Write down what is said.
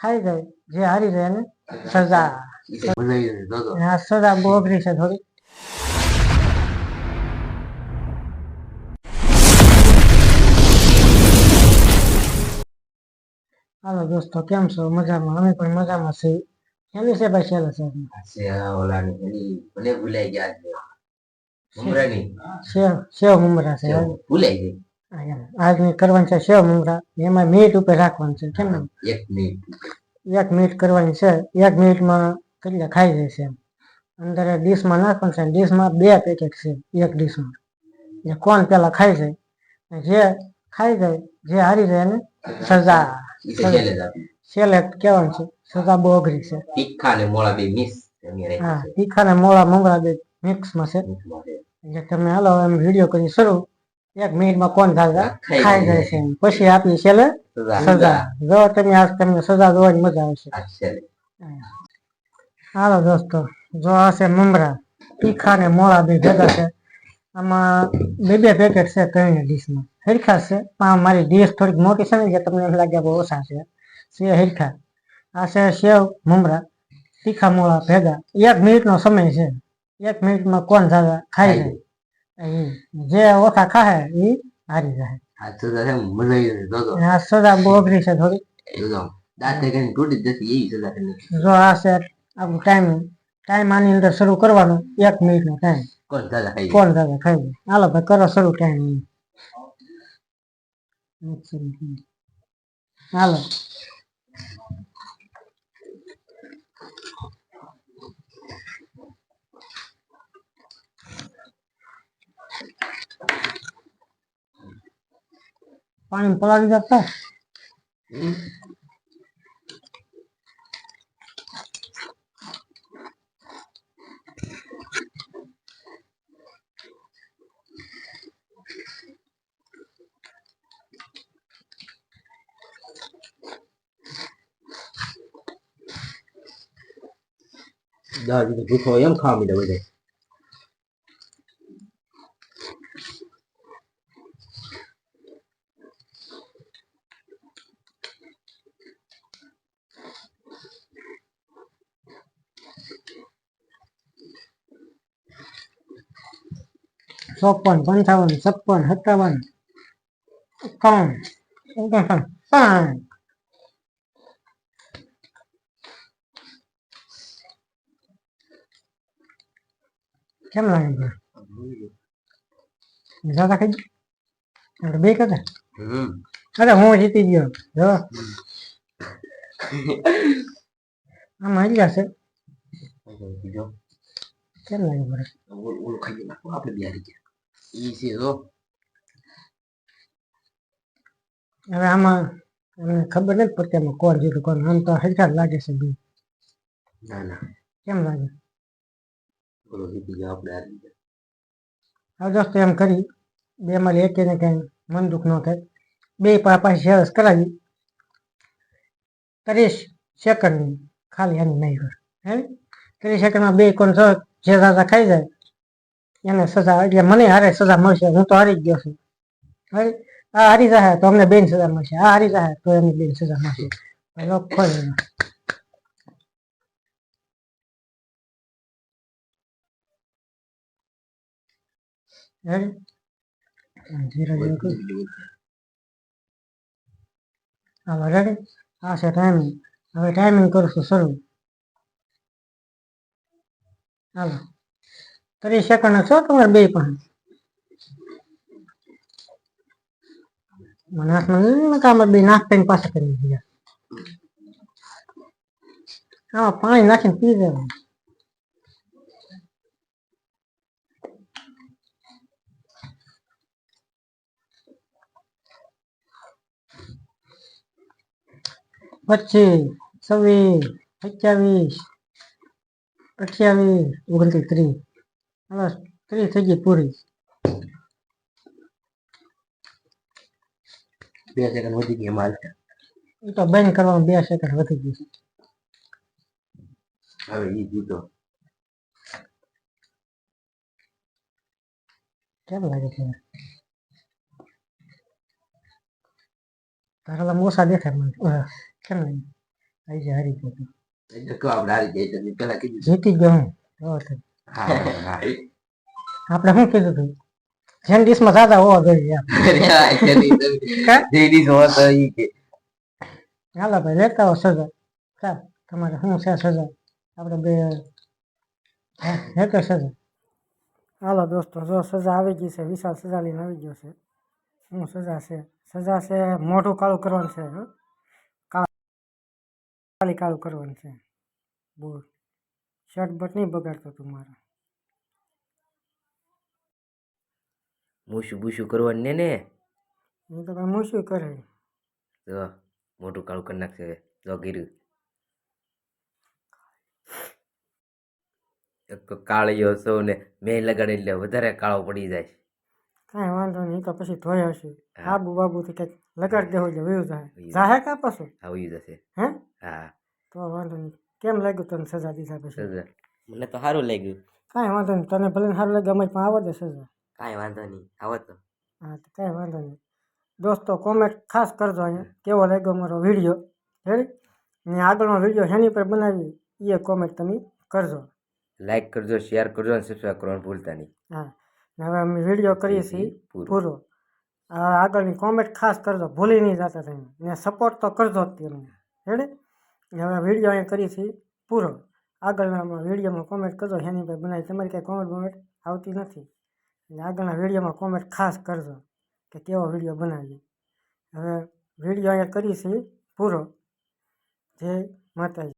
ખાઈ જાય જે હારી જાય એને સજા. સજા બહુ અઘરી છે થોડી. હાલો દોસ્તો કેમ છો? મજામાં? અમે પણ મજામાં છીએ. કેમી છે ભાઈ શેલા સાહેબ? ઓલાની એની મને ભૂલાઈ ગયા છે, ભૂલાઈ ગઈ? આ એમ. આજની કરવાની છે સેવ મુંગરા એમાં મિનિટ ઉપર રાખવાનું છે કેમ? એક મિનિટ એક મિનિટ કરવાની છે એક મિનિટમાં કરીને ખાઈ જાય છે. અંદર ડીશમાં નાખવાનું છે ડીશમાં બે પેકેટ છે એક ડીશમાં એ કોણ પેલા ખાઈ જાય? જે ખાઈ જાય જે હારી જાય એને સજા. સેલેક્ટ કહેવાનું છે સજા બહુ અઘરી છે. તીખા ને મોળા બે મિક્સ હા તીખા ને મોળા મમરા બે મિક્સમાં છે. મિક્સમાં છે. એટલે તમે હાલો એમ વીડિયો કરી શરૂ. એક મિનિટમાં કોણ દાદા ખાઈ જાય છે પછી આપી છેલ્લે સજા. જો તમે આજ તમને સજા જોવાની મજા આવશે. હાલો દોસ્તો જો આ છે મમરા. તીખા ને મોળા બે ભેગા છે. આમાં બે બે પેકેટ છે ત્રણ ડીશમાં હરખા છે. પણ મારી ડીશ થોડીક મોટી છે ને જે તમને એમ લાગે બહુ ઓછા છે. છે હરખા. આ છે સેવ મમરા તીખા મોળા ભેગા. એક મિનિટનો સમય છે. એક મિનિટમાં કોણ દાદા ખાઈ જાય જે ઓછા ખાહે એ હારી જાય હાથો સાથે છે બનાવી દે તો તો. અને આ સજા બહુ અઘરી છે થોડી તો. દાંતે કરીને તૂટી જતી એવી સજા કરી જો આ છે આપણો ટાઈમ ટાઈમ આની અંદર શરૂ કરવાનો એક મિનિટનો ટાઈમ કોણ દાદા ખાઈ કોણ દાદા ખાઈ જાય હાલો ભાઈ કરો શરૂ ટાઈમ હાલો. પાણી પલાળી જતા દાદી તો ભૂખો એમ ખાવા માંડ્યા બધા ચોપન પંચાવન છપ્પન સત્તાવન એકાવન ઓગણસાઠ સાઠ કેમ લાગે છે જ્યાદા ખાઈ ગયું? આપણે બે કદા હમ અરે હું જીતી ગયો જો આમાં હરી જશે બીજો કેમ લાગે બરફ ઓલું ઓલું ખાઈ નાખો આપણે બિહારી ગયા ઈ છે તો હવે આમાં અમને ખબર નથી પડતી આમાં કોણ જીતું કોણ આમ તો હરખા જ લાગે છે બી ના ના કેમ લાગે જીતી ગયો આપણે હારી ગયા હવે દોસ્તો એમ કરી બે માંથી એક ને કઈ મન દુઃખ ન થાય બે પાસે સરસ કરાવી ત્રીસ સેકન્ડ ખાલી એની નહીં હે ત્રીસ સેકન્ડમાં બે કોણ છો જે દાદા ખાઈ જાય એને સજા એટલે મને હારે સજા મળશે હું તો હારી જ ગયો છું. હારી આ હારી જાય તો અમને બેન સજા મળશે. આ હારી જાય તો એમને બેન સજા મળશે. ખોલ રેડી આ છે ટાઈમિંગ હવે ટાઈમિંગ કરશું શરૂ. હાલો. ત્રીસ સેકન્ડ છો તમારે બે પણ. કામ બે નાખતા પાછા કરી દીધા. આમાં પાણી નાખીને પી દેવાનું પચીસ, છવ્વીસ, સત્યાવીસ, અઠ્યાવીસ, ઓગણત્રીસ, ત્રીસ. હવે ત્રીસ થઈ ગઈ પૂરી બે સેકન્ડ વધી ગઈ હાલતા. એ તો બંધ કરવાનું બે સેકન્ડ વધી ગયું હવે એ જીતો કેમ લાગે છે તારા મોસા દેખાય મને કેમ લાગે આજે હારી ગયો. જીતી ગયો હા આપણે શું કીધું તું જેન ડીશમાં સાદા હોવા જોઈએ એમ. અરે આ જેની તમે- કા? જેની જો હતો ઈ કે હાલો ભાઈ લેતા આવો સજા ચાલ તમારે શું છે સજા આપણે બે હા, લેતો સજા હાલો દોસ્તો જો સજા આવી ગઈ છે વિશાલ સજા લઈને આવી ગયો છે શું સજા છે સજા છે મોઢું કાળું કરવાનું છે હો. કાળા ખાલી કાળું કરવાનું છે બોલ શર્ટ બટ નહીં બગાડતો તું મારા. મૂશું બૂશું કરવાનું ને ને? હું તો કાંઈ મૂશું કરે જો મોટું કાળું કરી નાખશે હવે. જો ગીર્યું એક તો કાળીઓ ને મેં લગાડે એટલે વધારે કાળો પડી જાય. કાંઈ વાંધો નહીં તો પછી ધોઈ હશે હા. બાબુ તો કંઈક લગાડી દેવું એટલે વયું જાય. જાહે કા પછી? આવી જશે. હે? હા. તો વાંધો નહીં. કેમ લાગ્યું તને સજા દીધા પછી? સજા? મને તો સારું લાગ્યું. કાંઈ વાંધો નહીં. તને ભલે સારું લાગે અમે પણ આવો દે સજા. કાંઈ વાંધો નહીં. આવો તો. હા તો કાંઈ વાંધો નહીં. દોસ્તો કોમેન્ટ ખાસ કરજો અહીંયા. કેવો લાગ્યો મારો વીડિયો? હેડી ને આગળનો વીડિયો શેની પર બનાવી એ કોમેન્ટ તમે કરજો. લાઈક કરજો શેર કરજો અને સબસ્ક્રાઈબ કરવાનું ભૂલતા નહીં. હા. હવે અમે વીડિયો કરીએ છીએ પૂરો. આ આગળની કોમેન્ટ ખાસ કરજો. ભૂલી નહીં જતા તમે. ને સપોર્ટ તો કરજો જ તેમને ને હવે વીડિયો અહીંયા કરીએ છીએ પૂરો. આગળના વિડીયોમાં કોમેન્ટ કરજો. હેનીભાઈ બનાવી તમારી કાંઈ કોમેન્ટ બોમેન્ટ આવતી નથી. એટલે આગળના વિડીયોમાં કોમેન્ટ ખાસ કરજો કે કેવો વીડિયો બનાવીએ. હવે વીડિયો અહીંયા કરીએ છીએ પૂરો. જય માતાજી.